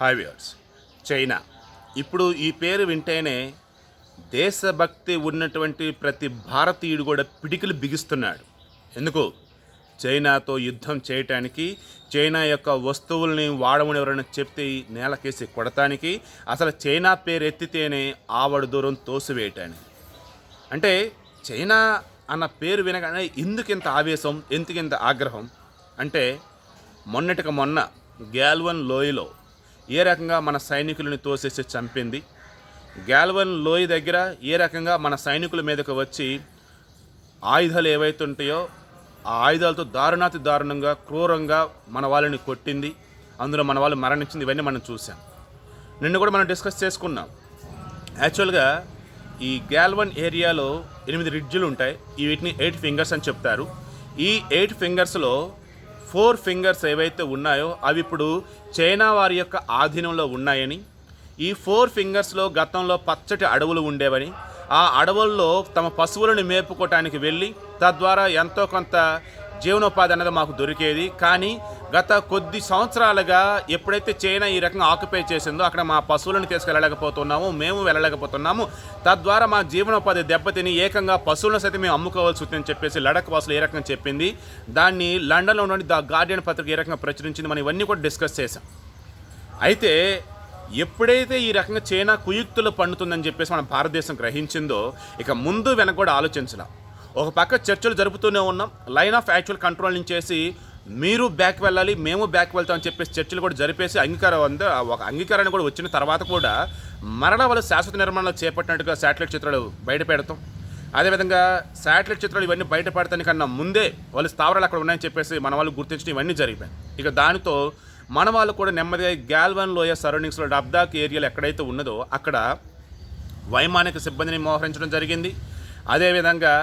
హాయ్వ్యూర్స్ China ఇప్పుడు ఈ పేరు వింటేనే దేశభక్తి ఉన్నటువంటి ప్రతి భారతీయుడు కూడా పిడికిలు బిగిస్తున్నాడు. ఎందుకు? చైనాతో యుద్ధం చేయటానికి చైనా యొక్క వస్తువుల్ని వాడమని ఎవరైనా చెప్తే నేలకేసి కొడటానికి అసలు చైనా పేరు ఎత్తితేనే ఆవడ దూరం తోసివేయటానికి. అంటే చైనా అన్న పేరు వినగానే ఎందుకు ఇంత ఆవేశం ఎందుకింత ఆగ్రహం? అంటే మొన్నటికి మొన్న గ్యాల్వన్ లోయలో ఏ రకంగా మన సైనికులను తోసేసి చంపింది? గ్యాల్వన్ లోయ దగ్గర ఏ రకంగా మన సైనికుల మీదకు వచ్చి ఆయుధాలు ఏవైతే ఉంటాయో ఆ ఆయుధాలతో దారుణాతి దారుణంగా క్రూరంగా మన వాళ్ళని కొట్టింది. అందులో మన వాళ్ళు మరణించింది. ఇవన్నీ మనం చూసాం నిన్ను కూడా మనం డిస్కస్ చేసుకున్నాం. యాక్చువల్గా ఈ గ్యాల్వన్ ఏరియాలో ఎనిమిది రిడ్జులు ఉంటాయి. వీటిని ఎయిట్ ఫింగర్స్ అని చెప్తారు. ఈ ఎయిట్ ఫింగర్స్లో ఫోర్ ఫింగర్స్ ఏవైతే ఉన్నాయో అవి ఇప్పుడు చైనా వారి యొక్క ఆధీనంలో ఉన్నాయని ఈ ఫోర్ ఫింగర్స్లో గతంలో పచ్చటి అడవులు ఉండేవని ఆ అడవుల్లో తమ పశువులను మేపుకోవటానికి వెళ్ళి తద్వారా ఎంతో కొంత జీవనోపాధి అనేది మాకు దొరికేది. కానీ గత కొద్ది సంవత్సరాలుగా ఎప్పుడైతే చైనా ఈ రకంగా ఆక్యుపై చేసిందో అక్కడ మా పశువులను తీసుకెళ్ళలేకపోతున్నాము మేము వెళ్ళలేకపోతున్నాము. తద్వారా మా జీవనోపాధి దెబ్బతిని ఏకంగా పశువులను సైతం మేము అమ్ముకోవాల్సి వస్తుందని చెప్పేసి లడక్ వాసులు ఏ రకంగా చెప్పింది. దాన్ని లండన్లో ఉన్న ద గార్డియన్ పత్రిక ఏ రకంగా ప్రచురించింది. మనం ఇవన్నీ కూడా డిస్కస్ చేసాం అయితే ఎప్పుడైతే ఈ రకంగా చైనా కుయుక్తులు పండుతుందని చెప్పేసి మన భారతదేశం గ్రహించిందో ఇక ముందు వెనక కూడా ఆలోచించలేం. ఒక పక్క చర్చలు జరుపుతూనే ఉన్నాం. లైన్ ఆఫ్ యాక్చువల్ కంట్రోల్ చేసి మీరు బ్యాక్ వెళ్ళాలి మేము బ్యాక్ వెళ్తాం అని చెప్పేసి చర్చలు కూడా జరిపేసి అంగీకారం అంతా ఒక అంగీకారాన్ని కూడా వచ్చిన తర్వాత కూడా మరలా వాళ్ళు శాశ్వత నిర్మాణాలు చేపట్టినట్టుగా శాటిలైట్ చిత్రాలు బయటపెడతాం. అదేవిధంగా శాటిలైట్ చిత్రాలు ఇవన్నీ బయటపడతాని కన్నా ముందే వాళ్ళు స్థావరాలు అక్కడ ఉన్నాయని చెప్పేసి మన వాళ్ళు గుర్తించడం ఇవన్నీ జరిగిపోయాయి. ఇక దానితో మన వాళ్ళు కూడా నెమ్మదిగా గ్యాల్వన్ లోయ సరౌండింగ్స్లో డబ్దాక్ ఏరియాలో ఎక్కడైతే ఉన్నదో అక్కడ వైమానిక సిబ్బందిని మోహరించడం జరిగింది. అదేవిధంగా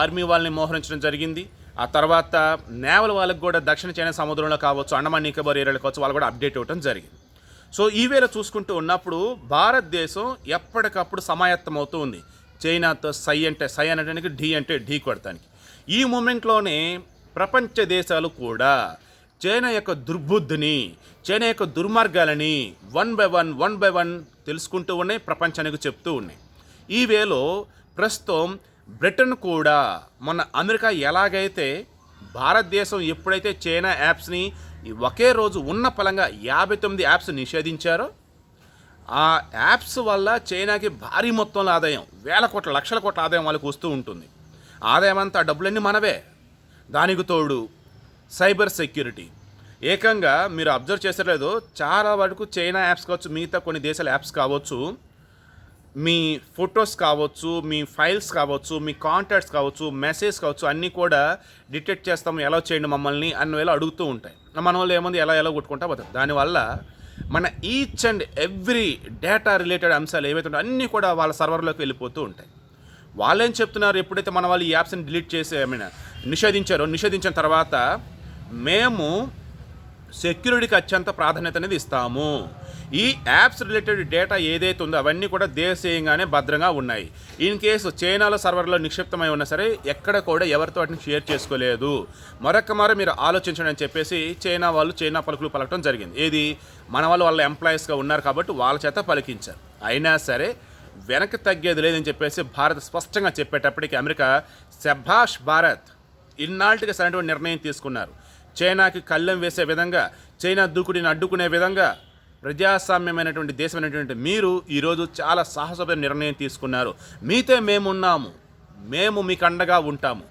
ఆర్మీ వాళ్ళని మోహరించడం జరిగింది. ఆ తర్వాత నేవల్ వాళ్ళకి కూడా దక్షిణ చైనా సముద్రంలో కావచ్చు అండమాన్ నికోబార్ ఏరియాలో కావచ్చు వాళ్ళు కూడా అప్డేట్ ఇవ్వడం జరిగింది. సో ఈ వేళ చూసుకుంటూ ఉన్నప్పుడు భారతదేశం ఎప్పటికప్పుడు సమాయత్తం అవుతూ ఉంది. చైనాతో సై అంటే సై అనడానికి ఢీ అంటే ఢీ కొడతానికి. ఈ మూమెంట్లోనే ప్రపంచ దేశాలు కూడా చైనా యొక్క దుర్బుద్ధిని చైనా యొక్క దుర్మార్గాలని one by one one by one తెలుసుకుంటూ ఉన్నాయి ప్రపంచానికి చెప్తూ ఉన్నాయి. ఈ వేలో ప్రస్తుతం బ్రిటన్ కూడా మొన్న అమెరికా ఎలాగైతే భారతదేశం ఎప్పుడైతే చైనా యాప్స్ని ఒకే రోజు ఉన్న పలంగా యాభై తొమ్మిది యాప్స్ నిషేధించారో ఆ యాప్స్ వల్ల చైనాకి భారీ మొత్తంలో ఆదాయం వేల కోట్ల లక్షల కోట్ల ఆదాయం వాళ్ళకి వస్తూ ఉంటుంది. ఆదాయం అంతా డబ్బులన్నీ మనవే. దానికి తోడు సైబర్ సెక్యూరిటీ. ఏకంగా మీరు అబ్జర్వ్ చేసలేదు చాలా వరకు చైనా యాప్స్ కావచ్చు మిగతా కొన్ని దేశాల యాప్స్ కావచ్చు మీ ఫొటోస్ కావచ్చు మీ ఫైల్స్ కావచ్చు మీ కాంటాక్ట్స్ కావచ్చు మెసేజ్ కావచ్చు అన్నీ కూడా డిటెక్ట్ చేస్తాము ఎలా చేయండి మమ్మల్ని అన్న వేళ అడుగుతూ ఉంటాయి. మన వాళ్ళు ఏమంది ఎలా ఎలా కొట్టుకుంటా పోతారు దానివల్ల మన each and every data related అంశాలు ఏవైతే ఉంటాయో అన్నీ కూడా వాళ్ళ సర్వర్లోకి వెళ్ళిపోతూ ఉంటాయి. వాళ్ళేం చెప్తున్నారు? ఎప్పుడైతే మన వాళ్ళు ఈ యాప్స్ని డిలీట్ చేసి ఐ మీన్ నిషేధించారో నిషేధించిన తర్వాత మేము సెక్యూరిటీకి అత్యంత ప్రాధాన్యత అనేది ఇస్తాము. ఈ యాప్స్ రిలేటెడ్ డేటా ఏదైతే ఉందో అవన్నీ కూడా దేశీయంగానే భద్రంగా ఉన్నాయి. ఇన్ కేసు చైనాలో సర్వర్లో నిక్షిప్తమై ఉన్నా సరే ఎక్కడ కూడా ఎవరితో వాటిని షేర్ చేసుకోలేదు. మరొక మరో మీరు ఆలోచించండి అని చెప్పేసి చైనా వాళ్ళు చైనా పలుకులు పలకడం జరిగింది. ఏది? మన వాళ్ళు వాళ్ళ ఎంప్లాయీస్గా ఉన్నారు కాబట్టి వాళ్ళ చేత పలికించారు. అయినా సరే వెనక్కి తగ్గేది లేదని చెప్పేసి భారత్ స్పష్టంగా చెప్పేటప్పటికి అమెరికా శభాష్ భారత్ ఇన్నాళ్ళకి సరైనటువంటి నిర్ణయం తీసుకున్నారు. చైనాకి కళ్ళెం వేసే విధంగా చైనా దూకుడిని అడ్డుకునే విధంగా ప్రజాస్వామ్యమైనటువంటి దేశమైనటువంటి మీరు ఈరోజు చాలా సాహసమైన నిర్ణయం తీసుకున్నారు. మీతో మేమున్నాము. మేము మీకు అండగా ఉంటాము.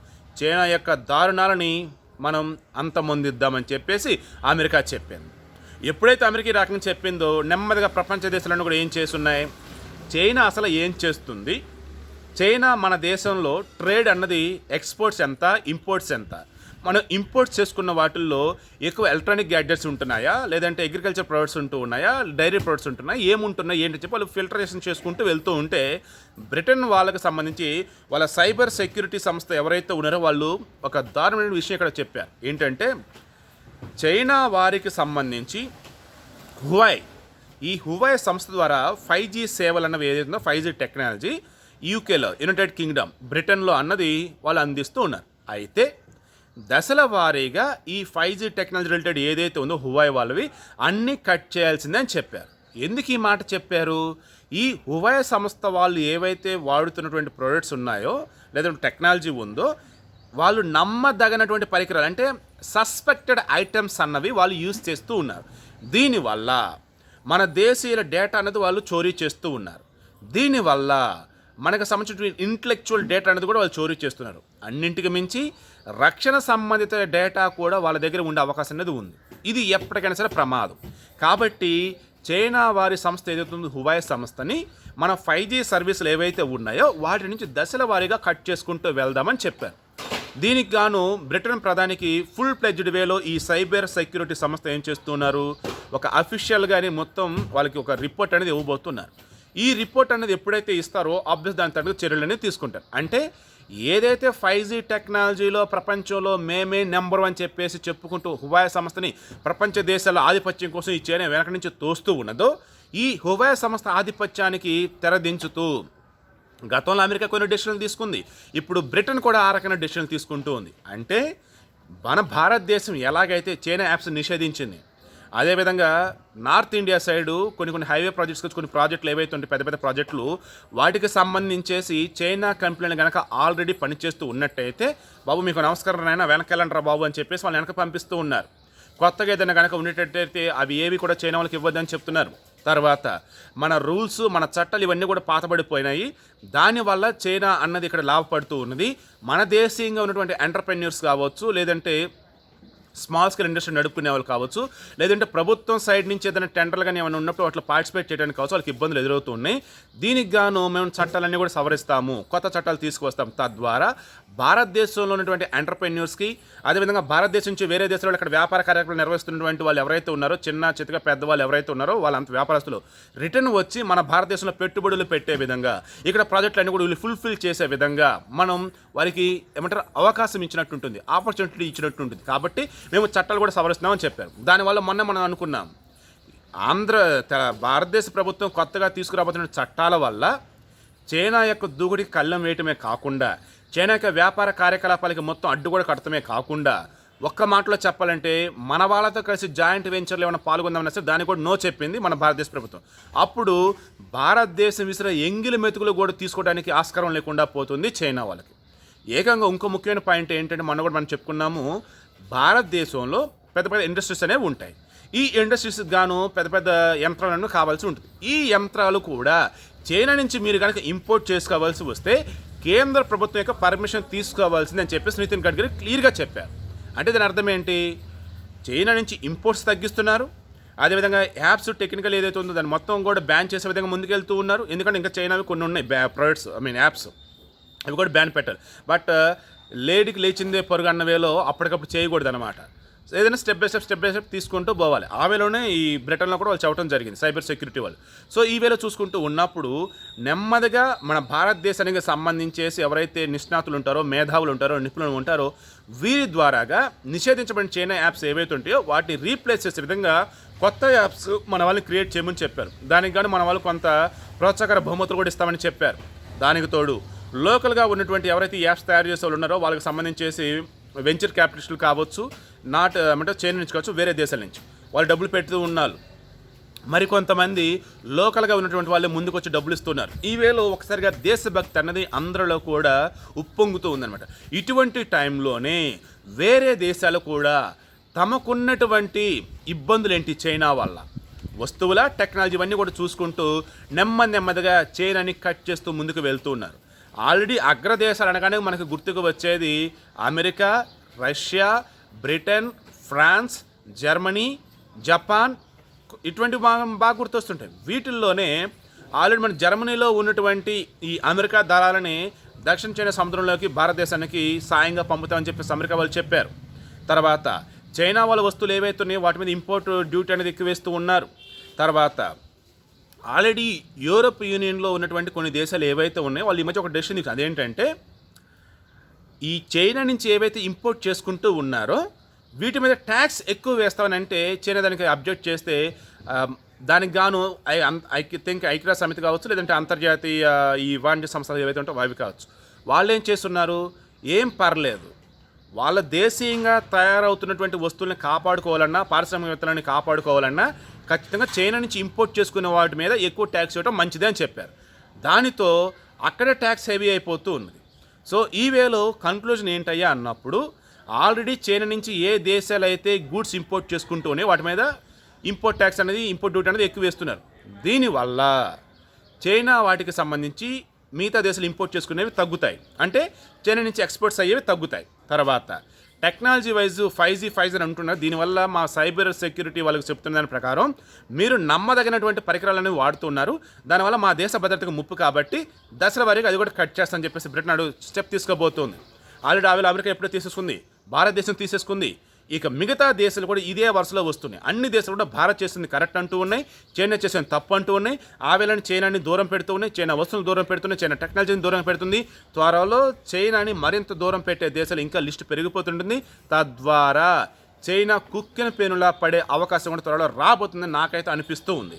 చైనా యొక్క దారుణాలని మనం అంతమొందిద్దామని చెప్పేసి అమెరికా చెప్పింది. ఎప్పుడైతే అమెరికా ఈ రకంగా చెప్పిందో నెమ్మదిగా ప్రపంచ దేశాలను కూడా ఏం చేస్తున్నాయి? చైనా అసలు ఏం చేస్తుంది? చైనా మన దేశంలో ట్రేడ్ అన్నది ఎక్స్పోర్ట్స్ ఎంత? ఇంపోర్ట్స్ ఎంత? మనం ఇంపోర్ట్ చేసుకున్న వాటిల్లో ఎక్కువ ఎలక్ట్రానిక్ గ్యాడ్జెట్స్ ఉంటున్నాయా? లేదంటే అగ్రికల్చర్ ప్రొడక్ట్స్ ఉంటూ ఉన్నాయా? డైరీ ప్రొడక్ట్స్ ఉంటున్నాయా? ఏముంటున్నాయి? ఏంటి చెప్పి వాళ్ళు ఫిల్టరేషన్ చేసుకుంటూ వెళ్తూ ఉంటే బ్రిటన్ వాళ్ళకి సంబంధించి వాళ్ళ సైబర్ సెక్యూరిటీ సంస్థ ఎవరైతే ఉన్నారో వాళ్ళు ఒక దారుణమైన విషయం ఇక్కడ చెప్పారు. ఏంటంటే చైనా వారికి సంబంధించి హువై ఈ హువై సంస్థ ద్వారా ఫైవ్ జీ సేవలు అన్నవి ఏదైతుందో ఫైవ్ జీ టెక్నాలజీ యూకేలో యునైటెడ్ కింగ్డమ్ బ్రిటన్లో అన్నది వాళ్ళు అందిస్తూ ఉన్నారు. అయితే దశల వారీగా ఈ ఫైవ్ జీ టెక్నాలజీ రిలేటెడ్ ఏదైతే ఉందో హువాయ్ వాళ్ళవి అన్నీ కట్ చేయాల్సిందే అని చెప్పారు. ఎందుకు ఈ మాట చెప్పారు? ఈ హువాయ్ సంస్థ వాళ్ళు ఏవైతే వాడుతున్నటువంటి ప్రోడక్ట్స్ ఉన్నాయో లేదంటే టెక్నాలజీ ఉందో వాళ్ళు నమ్మదగినటువంటి పరికరాలు అంటే సస్పెక్టెడ్ ఐటమ్స్ అన్నవి వాళ్ళు యూజ్ చేస్తూ ఉన్నారు. దీనివల్ల మన దేశీయుల డేటా అనేది వాళ్ళు చోరీ చేస్తూ ఉన్నారు. దీనివల్ల మనకు సంబంధించిన ఇంటలెక్చువల్ డేటా అనేది కూడా వాళ్ళు చోరీ చేస్తున్నారు. అన్నింటికి మించి రక్షణ సంబంధిత డేటా కూడా వాళ్ళ దగ్గర ఉండే అవకాశం అనేది ఉంది. ఇది ఎప్పటికైనా సరే ప్రమాదం. కాబట్టి చైనా వారి సంస్థ ఏదైతుందో హువాయ్ సంస్థని మన ఫైవ్ జీ సర్వీసులు ఏవైతే ఉన్నాయో వాటి నుంచి దశల వారీగా కట్ చేసుకుంటూ వెళ్దామని చెప్పారు. దీనికి గాను బ్రిటన్ ప్రధానికి ఫుల్ ప్లెజ్డ్ వేలో ఈ సైబర్ సెక్యూరిటీ సంస్థ ఏం చేస్తున్నారు? ఒక అఫీషియల్గానే మొత్తం వాళ్ళకి ఒక రిపోర్ట్ అనేది ఇవ్వబోతున్నారు. ఈ రిపోర్ట్ అనేది ఎప్పుడైతే ఇస్తారో ఆబ్వియస్ దాని తగ్గ చర్యలు అనేది తీసుకుంటారు. అంటే ఏదైతే ఫైవ్ జీ టెక్నాలజీలో ప్రపంచంలో మేమే నెంబర్ వన్ చెప్పేసి చెప్పుకుంటూ హువాయ్ సంస్థని ప్రపంచ దేశాల ఆధిపత్యం కోసం ఈ చైనా వెనక నుంచి తోస్తూ ఉన్నదో ఈ హువాయ్ సంస్థ ఆధిపత్యానికి తెరదించుతూ గతంలో అమెరికా కొన్ని డెసిషన్లు తీసుకుంది. ఇప్పుడు బ్రిటన్ కూడా ఆ రకమైన డెసిషన్లు తీసుకుంటూ ఉంది. అంటే మన భారతదేశం ఎలాగైతే చైనా యాప్స్ నిషేధించింది అదేవిధంగా నార్త్ ఇండియా సైడు కొన్ని కొన్ని హైవే ప్రాజెక్ట్స్ కొన్ని ప్రాజెక్టులు ఏవైతే ఉంటాయి పెద్ద పెద్ద ప్రాజెక్టులు వాటికి సంబంధించేసి చైనా కంపెనీలు కనుక ఆల్రెడీ పనిచేస్తూ ఉన్నట్టయితే బాబు మీకు నమస్కారం నాయన వెనకెళ్ళండి రా బాబు అని చెప్పేసి వాళ్ళు వెనక పంపిస్తూ ఉన్నారు. కొత్తగా ఏదైనా కనుక ఉండేటట్టయితే అవి ఏవి కూడా చైనా వాళ్ళకి ఇవ్వద్దని చెప్తున్నారు. తర్వాత మన రూల్స్ మన చట్టాలు ఇవన్నీ కూడా పాతబడిపోయినాయి. దానివల్ల చైనా అన్నది ఇక్కడ లాభపడుతూ ఉన్నది. మన దేశీయంగా ఉన్నటువంటి ఎంటర్ప్రెన్యూర్స్ కావచ్చు లేదంటే స్మాల్ స్కేల్ ఇండస్ట్రీ నడుపుకునే వాళ్ళు కావచ్చు లేదంటే ప్రభుత్వం సైడ్ నుంచి ఏదైనా టెండర్లు కానీ ఏమైనా ఉన్నప్పుడు వాటిలో పార్టిసిపేట్ చేయడానికి కావచ్చు వాళ్ళకి ఇబ్బందులు ఎదురవుతున్నాయి దీనికి గాను మేము చట్టాలన్నీ కూడా సవరిస్తాము. కొత్త చట్టాలు తీసుకువస్తాం. తద్వారా భారతదేశంలో ఉన్నటువంటి ఎంటర్ప్రెన్యూర్స్కి అదేవిధంగా భారతదేశం నుంచి వేరే దేశాల్లో అక్కడ వ్యాపార కార్యక్రమాలు నిర్వహిస్తున్నటువంటి వాళ్ళు ఎవరైతే ఉన్నారో చిన్న చిత్తగా పెద్దవాళ్ళు ఎవరైతే ఉన్నారో వాళ్ళంత వ్యాపారస్తులు రిటర్న్ వచ్చి మన భారతదేశంలో పెట్టుబడులు పెట్టే విధంగా ఇక్కడ ప్రాజెక్టులు అన్ని కూడా వీళ్ళు ఫుల్ఫిల్ చేసే విధంగా మనం వారికి ఏమంటారు అవకాశం ఇచ్చినట్టు ఉంటుంది ఆపర్చునిటీ ఇచ్చినట్టు ఉంటుంది. కాబట్టి మేము చట్టాలు కూడా సవరిస్తున్నామని చెప్పారు. దానివల్ల మొన్న మనం అనుకున్నాం. ఆంధ్ర భారతదేశ ప్రభుత్వం కొత్తగా తీసుకురాబోతున్న చట్టాల వల్ల చైనా యొక్క దూకుడికి కళ్ళం వేయటమే కాకుండా చైనా యొక్క వ్యాపార కార్యకలాపాలకి మొత్తం అడ్డు కూడా కడతమే కాకుండా ఒక్క మాటలో చెప్పాలంటే మన వాళ్ళతో కలిసి జాయింట్ వెంచర్లు ఏమైనా పాల్గొందామని వస్తే దానికి కూడా నో చెప్పింది మన భారతదేశ ప్రభుత్వం. అప్పుడు భారతదేశం విసిరే ఎంగిలి మెతుకులు కూడా తీసుకోవడానికి ఆస్కారం లేకుండా పోతుంది చైనా వాళ్ళకి. ఏకంగా ఇంకో ముఖ్యమైన పాయింట్ ఏంటంటే మనం కూడా మనం చెప్పుకున్నాము భారతదేశంలో పెద్ద పెద్ద ఇండస్ట్రీస్ అనేవి ఉంటాయి. ఈ ఇండస్ట్రీస్ గాను పెద్ద పెద్ద యంత్రాలను కావాల్సి ఉంటుంది. ఈ యంత్రాలు కూడా చైనా నుంచి మీరు కనుక ఇంపోర్ట్ చేసుకోవాల్సి వస్తే కేంద్ర ప్రభుత్వం యొక్క పర్మిషన్ తీసుకోవాల్సింది అని చెప్పేసి నితిన్ గడ్కరీ క్లియర్గా చెప్పారు. అంటే దాని అర్థం ఏంటి? చైనా నుంచి ఇంపోర్ట్స్ తగ్గిస్తున్నారు. అదేవిధంగా యాప్స్ టెక్నికల్ ఏదైతే ఉందో దాన్ని మొత్తం కూడా బ్యాన్ చేసే విధంగా ముందుకెళ్తూ ఉన్నారు. ఎందుకంటే ఇంకా చైనావి కొన్ని ఉన్నాయి. బ్యా ప్రొడక్ట్స్ ఐ మీన్ యాప్స్. అవి కూడా బ్యాన్ పెట్టాలి బట్ లేడీకి లేచిందే పొరుగు అన్న వేలో అప్పటికప్పుడు చేయకూడదు అనమాట ఏదైనా step by step step by step తీసుకుంటూ పోవాలి. ఆ వేలోనే ఈ బ్రిటన్లో కూడా వాళ్ళు చెప్పడం జరిగింది సైబర్ సెక్యూరిటీ వాళ్ళు. సో ఈ వేలో చూసుకుంటూ ఉన్నప్పుడు నెమ్మదిగా మన భారతదేశానికి సంబంధించేసి ఎవరైతే నిష్ణాతులు ఉంటారో మేధావులు ఉంటారో నిపుణులు ఉంటారో వీరి ద్వారాగా నిషేధించబడిన చైనా యాప్స్ ఏవైతే ఉంటాయో వాటిని రీప్లేస్ చేసే విధంగా కొత్త యాప్స్ మన వాళ్ళని క్రియేట్ చేయమని చెప్పారు. దానికి గాను మన వాళ్ళు కొంత ప్రోత్సాహకర బహుమతులు కూడా ఇస్తామని చెప్పారు. దానికి తోడు లోకల్గా ఉన్నటువంటి ఎవరైతే యాప్స్ తయారు చేసే వాళ్ళు ఉన్నారో వాళ్ళకి సంబంధించేసి వెంచర్ క్యాపిటలిస్టులు కావచ్చు నాట్ అంటే చైనా నుంచి కావచ్చు వేరే దేశాల నుంచి. వాళ్ళు డబ్బులు పెడుతూ ఉన్నారు. మరికొంతమంది లోకల్గా ఉన్నటువంటి వాళ్ళే ముందుకు వచ్చి డబ్బులు ఇస్తున్నారు. ఈ వేళ ఒకసారిగా దేశభక్తి అన్నది అందరిలో కూడా ఉప్పొంగుతూ ఉందన్నమాట. ఇటువంటి టైంలోనే వేరే దేశాలు కూడా తమకున్నటువంటి ఇబ్బందులు ఏంటి చైనా వల్ల? వస్తువుల టెక్నాలజీ ఇవన్నీ కూడా చూసుకుంటూ నెమ్మది నెమ్మదిగా చైనాని కట్ చేస్తూ ముందుకు వెళ్తూ ఉన్నారు. ఆల్రెడీ అగ్రదేశాలు అనగానే మనకు గుర్తుకు వచ్చేది America Russia Britain France Germany Japan ఇటువంటి బాగా బాగా గుర్తొస్తుంటాయి. వీటిల్లోనే ఆల్రెడీ మన జర్మనీలో ఉన్నటువంటి ఈ అమెరికా దళాలని దక్షిణ చైనా సముద్రంలోకి భారతదేశానికి సాయంగా పంపుతామని చెప్పేసి అమెరికా వాళ్ళు చెప్పారు. తర్వాత చైనా వాళ్ళ వస్తువులు ఏవైతున్నాయో వాటి మీద ఇంపోర్ట్ డ్యూటీ అనేది ఎక్కువ వేస్తూ ఉన్నారు. తర్వాత ఆల్రెడీ యూరోప్ యూనియన్లో ఉన్నటువంటి కొన్ని దేశాలు ఏవైతే ఉన్నాయో వాళ్ళు ఈ మధ్య ఒక డెసిషన్ తీసుకున్నారు. అదేంటంటే ఈ చైనా నుంచి ఏవైతే ఇంపోర్ట్ చేసుకుంటూ ఉన్నారో వీటి మీద ట్యాక్స్ ఎక్కువ వేస్తామని అంటే చైనా దానికి అబ్జెక్ట్ చేస్తే దానికి గాను ఐ ఐ థింక్ ఐక్యరాజ్య సమితి కావచ్చు లేదంటే అంతర్జాతీయ ఈ వాణిజ్య సంస్థలు ఏవైతే ఉంటాయో అవి కావచ్చు. వాళ్ళు ఏం చేస్తున్నారు? ఏం పర్లేదు. వాళ్ళ దేశీయంగా తయారవుతున్నటువంటి వస్తువులను కాపాడుకోవాలన్నా పారిశ్రామికవేత్తలని కాపాడుకోవాలన్నా ఖచ్చితంగా చైనా నుంచి ఇంపోర్ట్ చేసుకునే వాటి మీద ఎక్కువ ట్యాక్స్ ఇవ్వడం మంచిదే అని చెప్పారు. దానితో అక్కడే ట్యాక్స్ హెవీ అయిపోతూ ఉన్నది. సో ఈ వేలో కన్క్లూజన్ ఏంటయ్యా అన్నప్పుడు ఆల్రెడీ చైనా నుంచి ఏ దేశాలు అయితే గూడ్స్ ఇంపోర్ట్ చేసుకుంటూనే వాటి మీద ఇంపోర్ట్ ట్యాక్స్ అనేది ఇంపోర్ట్ డ్యూటీ అనేది ఎక్కువ వేస్తున్నారు. దీనివల్ల చైనా వాటికి సంబంధించి మిగతా దేశాలు ఇంపోర్ట్ చేసుకునేవి తగ్గుతాయి. అంటే చైనా నుంచి ఎక్స్పోర్ట్స్ అయ్యేవి తగ్గుతాయి. తర్వాత technology wise five G five G అని అంటున్నారు. దీనివల్ల మా సైబర్ సెక్యూరిటీ వాళ్ళకి చెప్తున్న దాని ప్రకారం మీరు నమ్మదగినటువంటి పరికరాలను వాడుతున్నారు. దానివల్ల మా దేశ భద్రతకు ముప్పు కాబట్టి దశల వారీగా అది కూడా కట్ చేస్తానని చెప్పేసి బ్రిటన్ నాడు స్టెప్ తీసుకోబోతోంది ఆల్రెడీ ఆవిడ అమెరికా ఎప్పుడో తీసేసుకుంది. భారతదేశం తీసేసుకుంది. ఇక మిగతా దేశాలు కూడా ఇదే వరుసలో వస్తున్నాయి. అన్ని దేశాలు కూడా భారత్ చేసింది కరెక్ట్ అంటూ ఉన్నాయి చైనా చేసింది తప్పు అంటూ ఉన్నాయి ఆ వేళని చైనాని దూరం పెడుతూ ఉన్నాయి చైనా వస్తువులు దూరం పెడుతున్నాయి చైనా టెక్నాలజీని దూరం పెడుతుంది. త్వరలో చైనాని మరింత దూరం పెట్టే దేశాలు ఇంకా లిస్టు పెరిగిపోతుంటుంది. తద్వారా చైనా కుక్కిన పేనులా పడే అవకాశం కూడా త్వరలో రాబోతుందని నాకైతే అనిపిస్తూ ఉంది.